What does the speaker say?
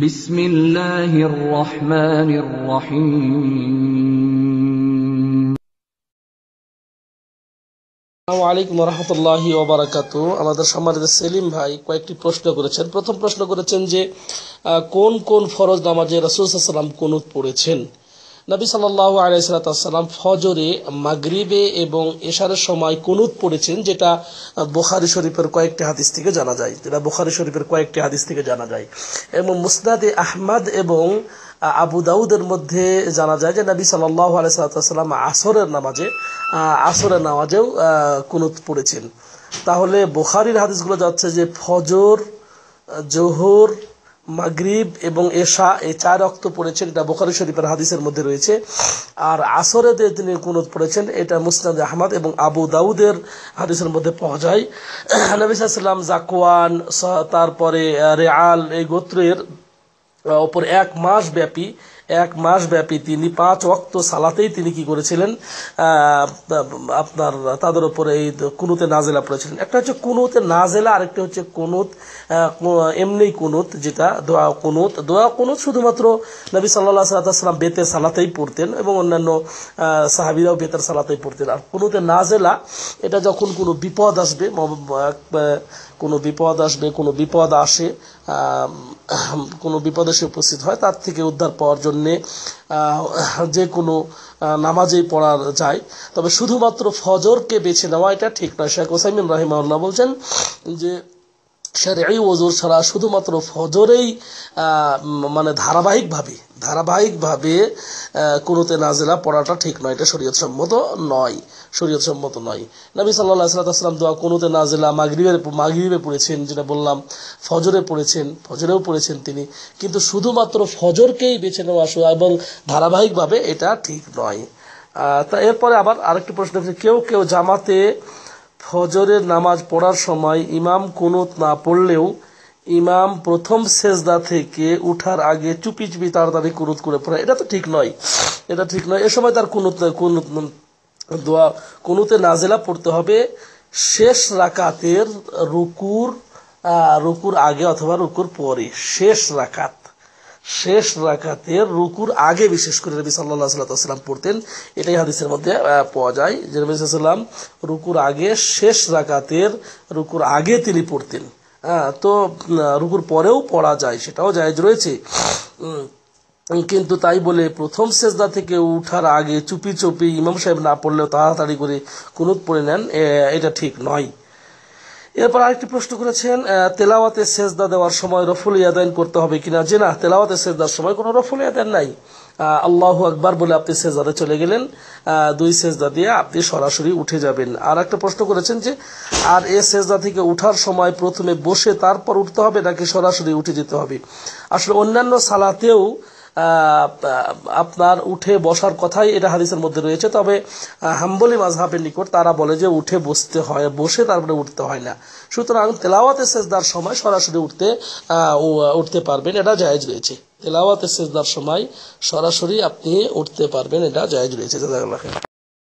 বিসমিল্লাহির রহমানির রহিম। আসসালামু আলাইকুম রহমতুল্লাহি ওবরাকাত। আমাদের সম্মানিত সেলিম ভাই কয়েকটি প্রশ্ন করেছেন। প্রথম প্রশ্ন করেছেন যে কোন কোন ফরজ নামাজে রাসুল সাল্লাম কোন পড়েছেন? নবী সাল্লাহ আলাইসালাম ফজরে মাগরিবে এবং এশারের সময় কুনুত পড়েছেন, যেটা বুখারী শরীফের কয়েকটি হাদিস থেকে জানা যায়। যেটা বোখারি শরীফের কয়েকটি হাদিস থেকে জানা যায়। এবং মুসনাদে আহমদ এবং আবু দাউদের মধ্যে জানা যায় যে নবী সাল্লাহ আলাইসালাম আসরের নামাজে আসরের নামাজেও কুনুত পড়েছেন। তাহলে বুখারির হাদিসগুলো যাচ্ছে যে ফজর, জোহর মাগরিব এবং এশা, এই চার রক্ত পড়েছেন, এটা বোখারি শরীফের হাদিসের মধ্যে রয়েছে। আর আসরে যে তিনি কুনুত পড়েছেন, এটা মুসনাদ আহমদ এবং আবু দাউদের হাদিসের মধ্যে পাওয়া যায়। নবী সাল্লাম জাকওয়ান তারপরে রেয়াল এই গোত্রের ওপর এক মাস ব্যাপী এক মাস ব্যাপী তিনি পাঁচ অক্ত সালাতেই তিনি কি করেছিলেন? আপনার, তাদের উপরে এই কুনুতে নাজেলা পড়েছিলেন। একটা হচ্ছে কুনুতে নাজেলা, আরেকটা হচ্ছে কুনুত এমনি কুনুত, যেটা দোয়া কুনুত। দোয়া কুনুত শুধুমাত্র নবী সাল্লাহ সাল্লাম বেতের সালাতেই পড়তেন এবং অন্যান্য সাহাবিরাও বেতের সালাতেই পড়তেন। আর কুনুতে নাজেলা, এটা যখন কোনো বিপদ আসবে কোনো বিপদ আসবে, কোনো বিপদ আসে কোনো বিপদ এসে উপস্থিত হয়, তার থেকে উদ্ধার পাওয়ার জন্যে আহ, যে কোনো নামাজেই পড়া যায়। তবে শুধুমাত্র ফজরকে বেছে নেওয়া এটা ঠিক নয়। শেখ ওসাইমিন রাহিমাউল্লাহ বলছেন যে এই ওজোর ছাড়া শুধুমাত্র ফজরেই মানে ধারাবাহিকভাবে ধারাবাহিকভাবে কুনুতে নাজেলা পড়াটা ঠিক নয়। এটা শরীয়ত সম্মত নয়। শরীয়ত সম্মত নয়। নবী সাল্লাহ সাল্লাম দোয়া কুনুতে নাজেলা মাগরিবের, মাগরিবে পড়েছেন, যেটা বললাম, ফজরে পড়েছেন, ফজরেও পড়েছেন তিনি। কিন্তু শুধুমাত্র ফজরকেই বেছে নেওয়া এবং ধারাবাহিকভাবে এটা ঠিক নয়। তা এরপরে আবার আরেকটি প্রশ্ন কেউ কেউ জামাতে ফজরের নামাজ পড়ার সময় ইমাম কুনুত না পড়লেও ইমাম প্রথম সেজদা থেকে উঠার আগে চুপি চুপি তাড়াতাড়ি কুনুত করে পড়ে। এটা তো ঠিক নয়। এটা ঠিক নয়। এ সময় তার কুনুত কুনুত, দোয়া, কুনুতে নাজেলা পড়তে হবে। শেষ রাকাতের রুকুর রুকুর আগে অথবা রুকুর পরে। শেষ রাকাত। শেষ রাকাতের রুকুর আগে বিশেষ করে নবী সাল্লাহ সাল্লাম পড়তেন, এটাই হাদিসের মধ্যে পাওয়া যায়। যে নবী সাল্লাম রুকুর আগে শেষ রাকাতের রুকুর আগে তিনি পড়তেন। হ্যাঁ তো রুকুর পরেও পড়া যায়, সেটাও জায়েজ রয়েছে। কিন্তু তাই বলে প্রথম সেজদা থেকে উঠার আগে চুপি চুপি ইমাম সাহেব না পড়লেও তাড়াতাড়ি করে কুনুত পড়ে নেন এটা ঠিক নয়। এরপর আরেকটি প্রশ্ন করেছেন তেলাওয়াতে সেজদা দেওয়ার সময় রফুল ইয়াদাইন করতে হবে কিনা? যে না, তেলাওয়াতে সেজদার সময় কোনো রফুল ইয়াদাইন নাই। আল্লাহ আকবার বলে আপনি সেজদাতে চলে গেলেন দুই সেজদা দিয়ে আপনি সরাসরি উঠে যাবেন। আর একটা প্রশ্ন করেছেন যে, আর এ সেজদা থেকে উঠার সময় প্রথমে বসে তারপর উঠতে হবে নাকি সরাসরি উঠে যেতে হবে? আসলে অন্যান্য সালাতেও আপনার উঠে বসার কথাই এটা হাদিসের মধ্যে রয়েছে। তবে হাম্বলি মাঝহাবের নিকট তারা বলে যে উঠে বসতে হয়, বসে তারপরে উঠতে হয় না। সুতরাং তেলাওয়াতে সেজদার সময় সরাসরি উঠতে উঠতে পারবেন, এটা জায়জ রয়েছে। তেলাওয়াতে সেজদার সময় সরাসরি আপনি উঠতে পারবেন, এটা জায়জ রয়েছে। জাজাকাল্লাহ।